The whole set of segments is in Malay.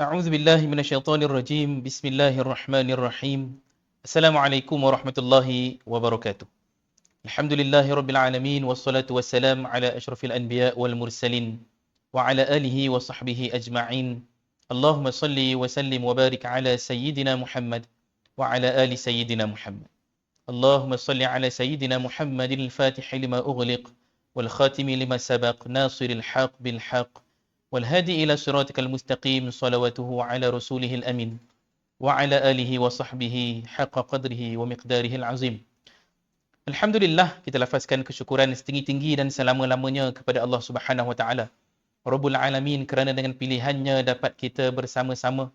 أعوذ بالله من الشيطان الرجيم. بسم الله الرحمن الرحيم. السلام عليكم ورحمة الله وبركاته. الحمد لله رب العالمين والصلاة والسلام على أشرف الأنبياء والمرسلين وعلى آله وصحبه أجمعين. اللهم صل وسلم وبارك على سيدنا محمد وعلى آل سيدنا محمد. اللهم صل على سيدنا محمد الفاتح لما أغلق والخاتم لما سبق ناصر الحق بالحق. والهادي إلى صراطك المستقيم صلواته على رسوله الأمين وعلى آله وصحبه حق قدره ومقداره العظيم Alhamdulillah kita lafazkan kesyukuran setinggi-tinggi dan selama-lamanya kepada Allah Subhanahu Wa Taala Rabbul Alamin kerana dengan pilihannya dapat kita bersama-sama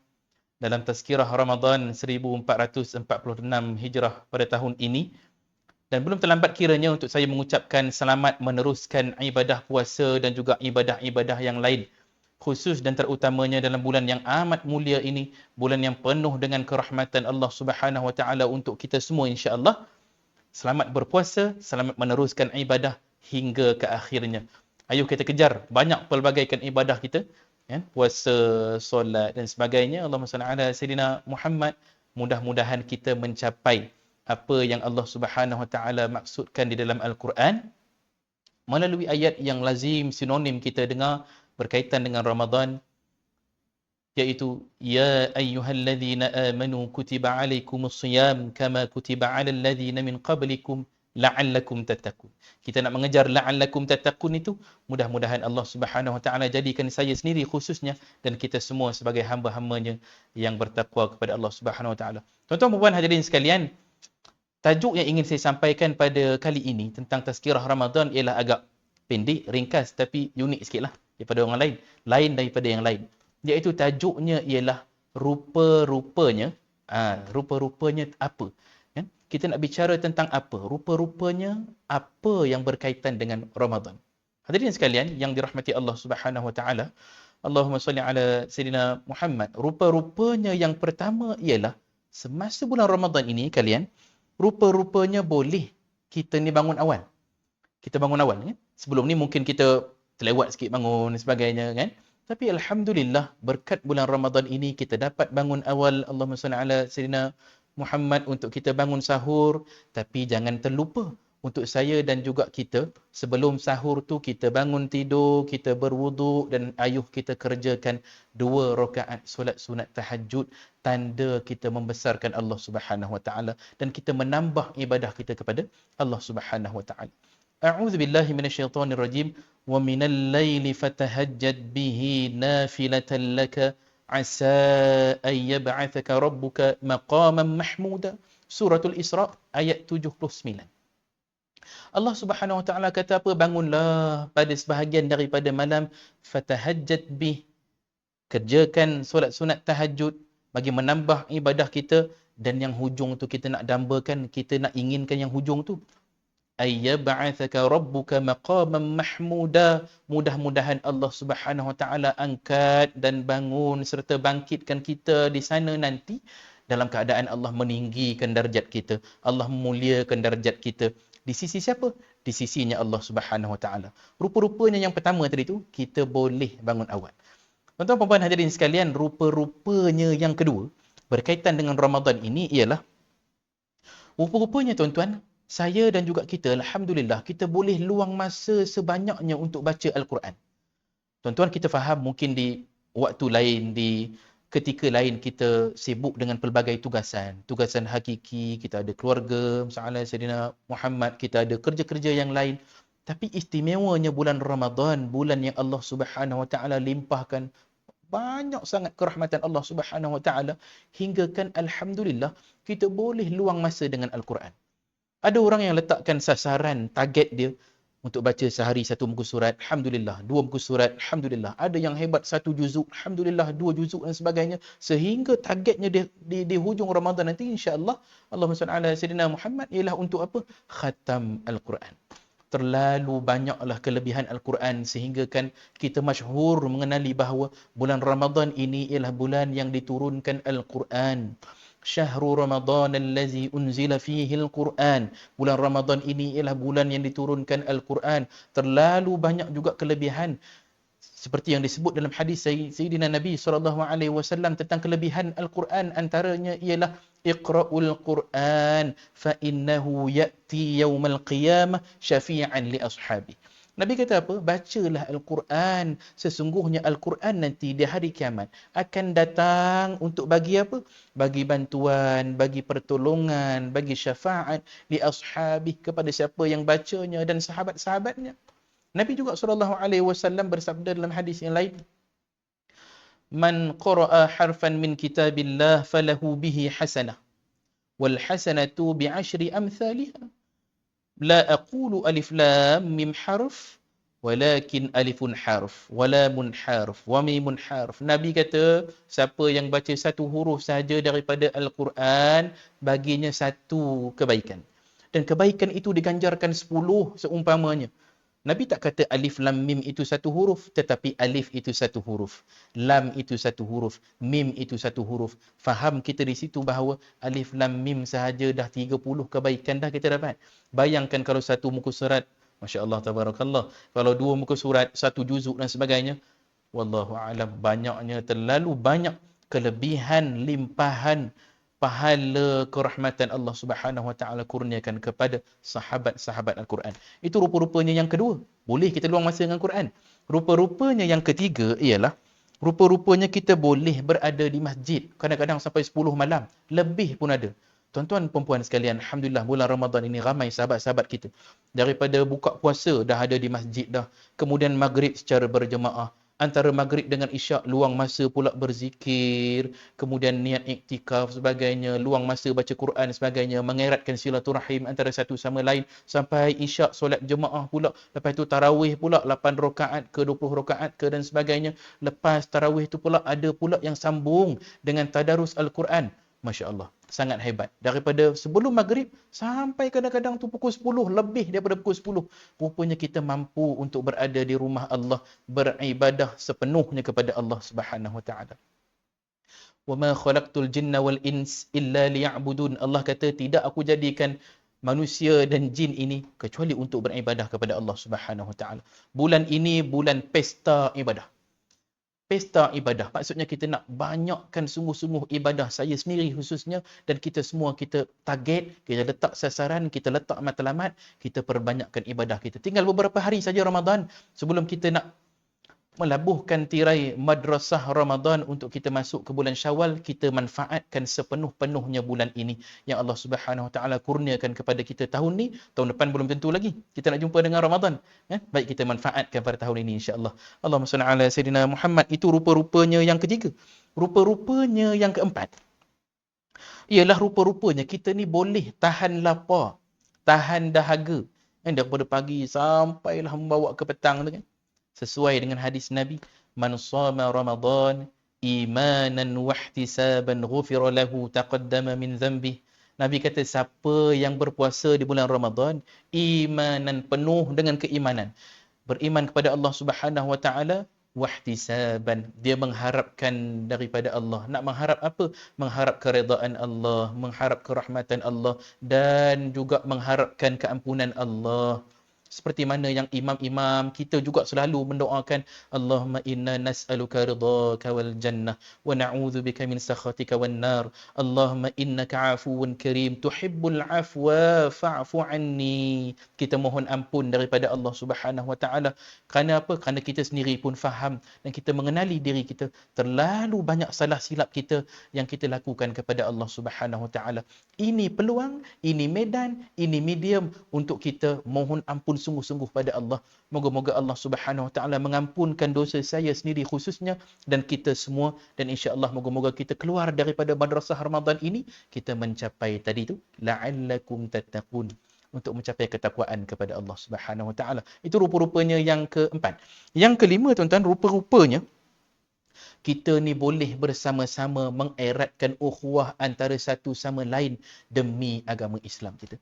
dalam tazkirah Ramadan 1446 Hijrah pada tahun ini dan belum terlambat kiranya untuk saya mengucapkan selamat meneruskan ibadah puasa dan juga ibadah-ibadah yang lain khusus dan terutamanya dalam bulan yang amat mulia ini bulan yang penuh dengan kerahmatan Allah Subhanahu Wa Taala untuk kita semua insya-Allah. Selamat berpuasa selamat meneruskan ibadah hingga ke akhirnya. Ayo kita kejar banyak pelbagai ibadah kita ya. Puasa solat dan sebagainya. Allahumma salli ala sayidina Muhammad. Mudah-mudahan kita mencapai apa yang Allah Subhanahu Wa Taala maksudkan di dalam Al-Quran. Melalui ayat yang lazim sinonim kita dengar berkaitan dengan Ramadan iaitu ya ayyuhalladzina amanu kutiba alaikumus siyam kama kutiba alal ladzina min qablikum la'allakum tattaqun. Kita nak mengejar la'allakum tattaqun itu mudah-mudahan Allah Subhanahu wa taala jadikan saya sendiri khususnya dan kita semua sebagai hamba-hambanya yang bertakwa kepada Allah Subhanahu wa taala. Tuan-tuan puan hadirin sekalian, tajuk yang ingin saya sampaikan pada kali ini tentang tazkirah Ramadan ialah agak pendek, ringkas tapi unik sikitlah daripada orang lain, lain daripada yang lain. Iaitu tajuknya ialah rupa-rupanya, ha, rupa-rupanya apa? Kan? Kita nak bicara tentang apa? Rupa-rupanya apa yang berkaitan dengan Ramadan. Hadirin sekalian yang dirahmati Allah Subhanahu wa taala, Allahumma salli ala sayidina Muhammad. Rupa-rupanya yang pertama ialah semasa bulan Ramadan ini kalian, rupa-rupanya boleh kita ni bangun awal. Kita bangun awal ya. Sebelum ni mungkin kita terlewat sikit bangun dan sebagainya kan. Tapi alhamdulillah berkat bulan Ramadan ini kita dapat bangun awal Allahumma salli ala sayidina Muhammad untuk kita bangun sahur tapi jangan terlupa untuk saya dan juga kita sebelum sahur tu kita bangun tidur, kita berwuduk dan ayuh kita kerjakan dua rakaat solat sunat tahajud tanda kita membesarkan Allah Subhanahu wa taala dan kita menambah ibadah kita kepada Allah Subhanahu wa taala. A'udzu billahi minasyaitonir rajim wa minal laili fatahajjad bihi nafilatan laka. Asa an yab'athaka rabbuka maqaman mahmuda. Suratul Isra ayat 79. Allah Subhanahu wa taala kata apa? Bangunlah pada sebahagian daripada malam. Fatahajjad bih. Kerjakan solat sunat tahajud. Bagi menambah ibadah kita. Dan yang hujung tu kita nak dambakan kita nak inginkan yang hujung tu ayyab'athaka rabbuka maqaman mahmuda mudah-mudahan Allah Subhanahu wa taala angkat dan bangun serta bangkitkan kita di sana nanti dalam keadaan Allah meninggikan darjat kita. Allah memuliakan darjat kita. Di sisi siapa? Di sisinya Allah Subhanahu wa taala. Rupa-rupanya yang pertama tadi tu kita boleh bangun awal. Tuan-tuan puan-puan hadirin sekalian rupa-rupanya yang kedua berkaitan dengan Ramadan ini ialah rupa-rupanya tuan-tuan saya dan juga kita, Alhamdulillah, kita boleh luang masa sebanyaknya untuk baca Al-Quran. Tuan-tuan, kita faham mungkin di waktu lain, di ketika lain kita sibuk dengan pelbagai tugasan. Tugasan hakiki, kita ada keluarga, misalnya Sayyidina Muhammad, kita ada kerja-kerja yang lain. Tapi istimewanya bulan Ramadan, bulan yang Allah Subhanahu Wa Taala limpahkan banyak sangat kerahmatan Allah Subhanahu Wa Taala hinggakan alhamdulillah kita boleh luang masa dengan Al-Quran. Ada orang yang letakkan sasaran, target dia untuk baca sehari satu muka surat, Alhamdulillah. Dua muka surat, Alhamdulillah. Ada yang hebat satu juzuk, Alhamdulillah. Dua juzuk dan sebagainya. Sehingga targetnya di, di, di hujung Ramadan nanti, insyaAllah, Allah SWT Sayyidina Muhammad ialah untuk apa? Khatam Al-Quran. Terlalu banyaklah kelebihan Al-Quran sehingga kan kita masyhur mengenali bahawa bulan Ramadan ini ialah bulan yang diturunkan Al-Quran syahru ramadan allazi unzila fihi al-Quran. Bulan Ramadan ini ialah bulan yang diturunkan Al-Quran. Terlalu banyak juga kelebihan seperti yang disebut dalam hadis Sayyidina Nabi SAW tentang kelebihan Al-Quran antaranya ialah Iqra'ul Quran fa innahu ya'ti yawmal qiyamah syafi'an li ashabi. Nabi kata apa? Bacalah Al-Quran. Sesungguhnya Al-Quran nanti di hari kiamat akan datang untuk bagi apa? Bagi bantuan, bagi pertolongan, bagi syafaat di ashabi kepada siapa yang bacanya dan sahabat-sahabatnya. Nabi juga SAW bersabda dalam hadis yang lain. Man qara'a harfan min kitabillah falahu bihi hasanah. Wal hasanatu bi'ashri amthaliha. لا أقول ألف لام ميم حرف ولكن ألف حرف ولا harf حرف وميم حرف نبي kata siapa yang baca satu huruf saja daripada Al-Quran baginya satu kebaikan. Dan kebaikan itu diganjarkan 10 seumpamanya. Nabi tak kata alif lam mim itu satu huruf tetapi alif itu satu huruf. Lam itu satu huruf. Mim itu satu huruf. Faham kita di situ bahawa alif lam mim sahaja dah 30 kebaikan dah kita dapat. Bayangkan kalau satu muka surat. Masya Allah, tabarakallah. Kalau dua muka surat, satu juzuk dan sebagainya. Wallahu alam banyaknya terlalu banyak kelebihan limpahan pahala kerahmatan Allah Subhanahu Wa Taala kurniakan kepada sahabat-sahabat Al-Quran. Itu rupa-rupanya yang kedua. Boleh kita luang masa dengan Quran. Rupa-rupanya yang ketiga ialah rupa-rupanya kita boleh berada di masjid kadang-kadang sampai 10 malam. Lebih pun ada. Tuan-tuan perempuan sekalian, Alhamdulillah bulan Ramadan ini ramai sahabat-sahabat kita. Daripada buka puasa dah ada di masjid dah. Kemudian maghrib secara berjemaah antara maghrib dengan isyak luang masa pula berzikir kemudian niat iktikaf sebagainya luang masa baca Quran sebagainya mengeratkan silaturahim antara satu sama lain sampai isyak solat jemaah pula lepas tu tarawih pula 8 rakaat ke 20 rakaat ke dan sebagainya. Lepas tarawih tu pula ada pula yang sambung dengan tadarus al-Quran masya-Allah sangat hebat. Daripada sebelum maghrib sampai kadang-kadang tu pukul 10, lebih daripada pukul 10. Rupanya kita mampu untuk berada di rumah Allah, beribadah sepenuhnya kepada Allah Subhanahu Wa Taala. وَمَا خَلَقْتُ الْجِنَّ وَالْإِنسِ إِلَّا لِيَعْبُدُونَ Allah kata, tidak aku jadikan manusia dan jin ini kecuali untuk beribadah kepada Allah Subhanahu Wa Taala. Bulan ini bulan pesta ibadah pesta ibadah. Maksudnya kita nak banyakkan sungguh-sungguh ibadah saya sendiri khususnya dan kita semua kita target, kita letak sasaran, kita letak matlamat, kita perbanyakkan ibadah kita. Tinggal beberapa hari saja Ramadan sebelum kita nak melabuhkan tirai madrasah Ramadan untuk kita masuk ke bulan Syawal kita manfaatkan sepenuh-penuhnya bulan ini. Yang Allah Subhanahu Wa Taala kurniakan kepada kita tahun ni tahun depan belum tentu lagi. Kita nak jumpa dengan Ramadan eh? baik kita manfaatkan pada tahun ini insya-Allah. Allahumma salli ala sayidina Muhammad. Itu rupa-rupanya yang ketiga. Rupa-rupanya yang keempat. Ialah rupa-rupanya kita ni boleh tahan lapar tahan dahaga. Eh, daripada pagi sampailah membawa ke petang tu kan sesuai dengan hadis Nabi man sama ramadan imanan wa ihtisaban ghufira lahu taqaddama min dhanbi. Nabi kata siapa yang berpuasa di bulan Ramadan imanan penuh dengan keimanan beriman kepada Allah Subhanahu wa taala wahtisaban dia mengharapkan daripada Allah. Nak mengharap apa? Mengharap keredaan Allah mengharap kerahmatan Allah dan juga mengharapkan keampunan Allah seperti mana yang imam-imam kita juga selalu mendoakan Allahumma inna nas'aluka ridhaka wal jannah wa na'udzu bika min sakhatika wan nar. Allahumma innaka 'afuwun karim tuhibbul 'afwa fa'fu 'anni. Kita mohon ampun daripada Allah Subhanahu wa taala. Kerana apa? Kerana kita sendiri pun faham dan kita mengenali diri kita. Terlalu banyak salah silap kita yang kita lakukan kepada Allah Subhanahu wa taala. Ini peluang ini medan ini medium untuk kita mohon ampun sungguh-sungguh pada Allah. Moga-moga Allah Subhanahu Wa Taala mengampunkan dosa saya sendiri khususnya dan kita semua dan insya-Allah moga-moga kita keluar daripada madrasah Ramadan ini kita mencapai tadi tu la'allakum tattaqun untuk mencapai ketakwaan kepada Allah Subhanahu Wa Taala. Itu rupa-rupanya yang keempat. Yang kelima tuan-tuan rupa-rupanya kita ni boleh bersama-sama mengeratkan ukhuwah antara satu sama lain demi agama Islam kita.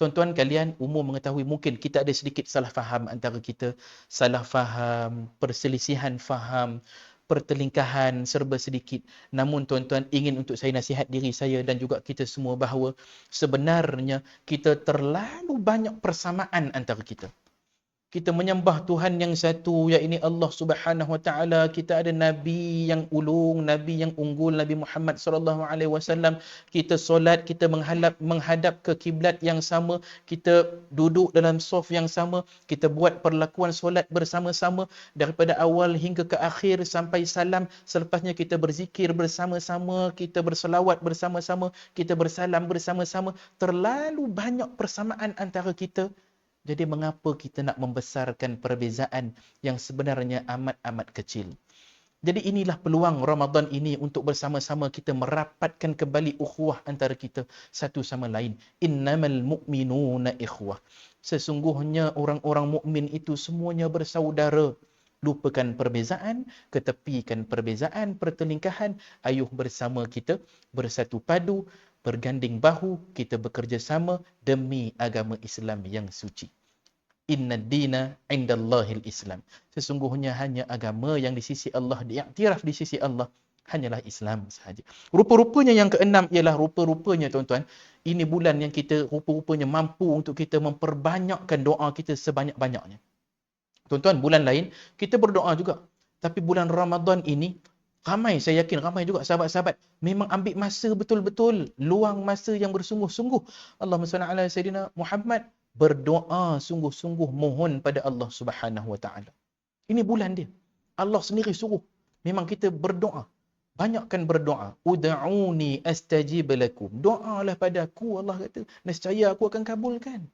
Tuan-tuan kalian umum mengetahui mungkin kita ada sedikit salah faham antara kita. Salah faham, perselisihan faham, pertelingkahan serba sedikit. Namun tuan-tuan ingin untuk saya nasihat diri saya dan juga kita semua bahawa sebenarnya kita terlalu banyak persamaan antara kita. Kita menyembah Tuhan yang satu iaitu Allah Subhanahu Wa Taala. Kita ada nabi yang ulung nabi yang unggul Nabi Muhammad sallallahu alaihi wasallam. Kita solat kita menghadap menghadap ke kiblat yang sama. Kita duduk dalam saf yang sama. Kita buat perlakuan solat bersama-sama. Daripada awal hingga ke akhir sampai salam. Selepasnya kita berzikir bersama-sama. Kita berselawat bersama-sama. Kita bersalam bersama-sama. Terlalu banyak persamaan antara kita jadi mengapa kita nak membesarkan perbezaan yang sebenarnya amat-amat kecil? Jadi inilah peluang Ramadan ini untuk bersama-sama kita merapatkan kembali ukhuwah antara kita satu sama lain. Innamal mu'minuna ikhwah. Sesungguhnya orang-orang mukmin itu semuanya bersaudara. Lupakan perbezaan, ketepikan perbezaan, pertelingkahan, ayuh bersama kita bersatu padu, berganding bahu, kita bekerja sama demi agama Islam yang suci. Inna dina indallahil Islam. Sesungguhnya hanya agama yang di sisi Allah, diiktiraf di sisi Allah, hanyalah Islam sahaja. Rupa-rupanya yang keenam ialah rupa-rupanya tuan-tuan, ini bulan yang kita rupa-rupanya mampu untuk kita memperbanyakkan doa kita sebanyak-banyaknya. Tuan-tuan, bulan lain kita berdoa juga. Tapi bulan Ramadan ini, Ramai saya yakin ramai juga sahabat-sahabat memang ambil masa betul-betul luang masa yang bersungguh-sungguh. Allahumma salli ala sayidina Muhammad berdoa sungguh-sungguh mohon pada Allah Subhanahu wa taala. Ini bulan dia. Allah sendiri suruh memang kita berdoa. Banyakkan berdoa. Ud'uni astajib lakum. Doalah padaku Allah kata nescaya aku akan kabulkan.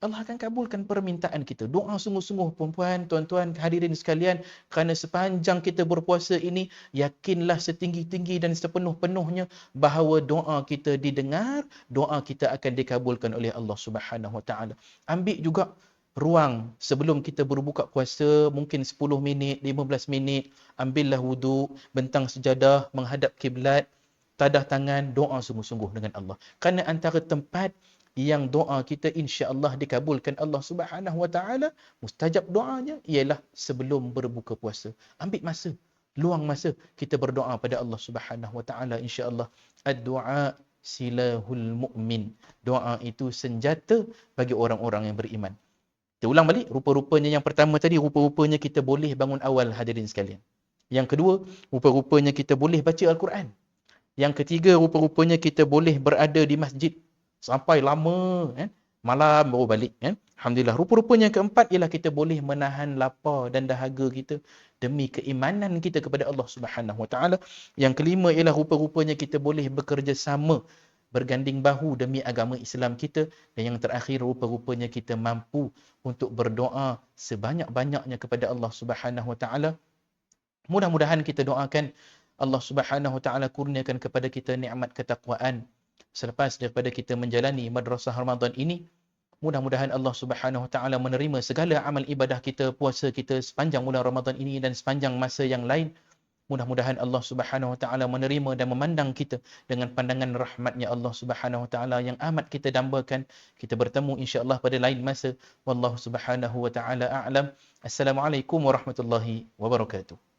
Allah akan kabulkan permintaan kita. Doa sungguh-sungguh perempuan, tuan-tuan, hadirin sekalian. Kerana sepanjang kita berpuasa ini, yakinlah setinggi-tinggi dan sepenuh-penuhnya bahawa doa kita didengar, doa kita akan dikabulkan oleh Allah Subhanahu Wa Taala. Ambil juga ruang sebelum kita berbuka puasa, mungkin 10 minit, 15 minit, ambillah wuduk, bentang sejadah, menghadap kiblat, tadah tangan, doa sungguh-sungguh dengan Allah. Kerana antara tempat yang doa kita insya-Allah dikabulkan Allah Subhanahu Wa Taala mustajab doanya ialah sebelum berbuka puasa. Ambil masa luang masa kita berdoa pada Allah Subhanahu Wa Taala insya-Allah. Ad-du'a silahul mu'min. Doa itu senjata bagi orang-orang yang beriman. Kita ulang balik rupa-rupanya yang pertama tadi rupa-rupanya kita boleh bangun awal hadirin sekalian. Yang kedua rupa-rupanya kita boleh baca al-Quran. Yang ketiga rupa-rupanya kita boleh berada di masjid sampai lama kan malam baru balik kan alhamdulillah. Rupa-rupanya keempat ialah kita boleh menahan lapar dan dahaga kita demi keimanan kita kepada Allah Subhanahu Wa Taala. Yang kelima ialah rupa-rupanya kita boleh bekerja sama berganding bahu demi agama Islam kita. Dan yang terakhir rupa-rupanya kita mampu untuk berdoa sebanyak-banyaknya kepada Allah Subhanahu Wa Taala. Mudah-mudahan kita doakan Allah Subhanahu Wa Taala kurniakan kepada kita nikmat ketakwaan selepas daripada kita menjalani madrasah Ramadan ini mudah-mudahan Allah Subhanahu Wa Taala menerima segala amal ibadah kita puasa kita sepanjang bulan Ramadan ini dan sepanjang masa yang lain. Mudah-mudahan Allah Subhanahu Wa Taala menerima dan memandang kita dengan pandangan rahmatnya Allah Subhanahu Wa Taala yang amat kita dambakan. Kita bertemu insya-Allah pada lain masa. Wallahu subhanahu wa taala a'lam. Assalamualaikum warahmatullahi wabarakatuh